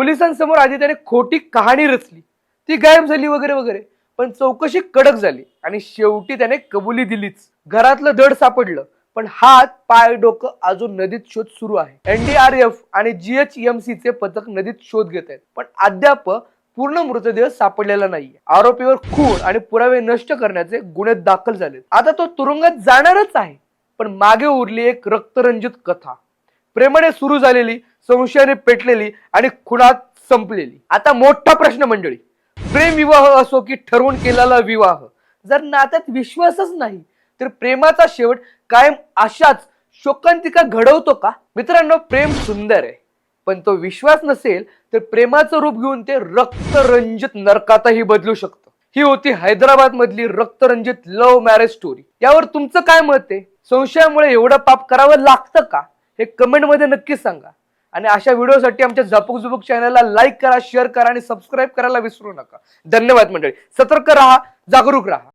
पोलिसांसमोर आधी त्याने खोटी कहाणी रचली. ती गायब झाली वगैरे वगैरे. पण चौकशी कडक झाली आणि शेवटी त्याने कबुली दिलीच. घरातलं धड सापडलं पण हात पाय डोकं अजून नदीत शोध सुरू आहे. एनडीआरएफ आणि जीएचएमसी चे पथक नदीत शोध घेत आहेत. पण अद्याप पूर्ण मृतदेह सापडलेला नाहीये. आरोपीवर खून आणि पुरावे नष्ट करण्याचे गुन्हे दाखल झालेत. आता तो तुरुंगात जाणारच आहे पण मागे उरली एक रक्तरंजित कथा. प्रेमाने सुरू झालेली संशयाने पेटलेली आणि खुणात संपलेली. आता मोठा प्रश्न मंडळी प्रेम विवाह असो की ठरवून केलेला विवाह जर नात्यात विश्वासच नाही तर प्रेमाचा शेवट कायम अशाच शोकांतिका घडवतो का? मित्रांनो प्रेम सुंदर आहे पण तो विश्वास नसेल तर प्रेमाचं रूप घेऊन ते रक्तरंजित नरकातही बदलू शकतं. ही होती हैदराबाद मधली रक्तरंजित लव्ह मॅरेज स्टोरी यावर तुमचं काय मत आहे? संशयामुळे एवढं पाप करावं लागतं का? हे कमेंटमध्ये नक्की सांगा. आणि अशा व्हिडिओसाठी आमच्या झपूक झुपूक चॅनलला लाईक करा शेअर करा आणि सबस्क्राईब करायला विसरू नका. धन्यवाद मंडळी. सतर्क राहा जागरूक राहा.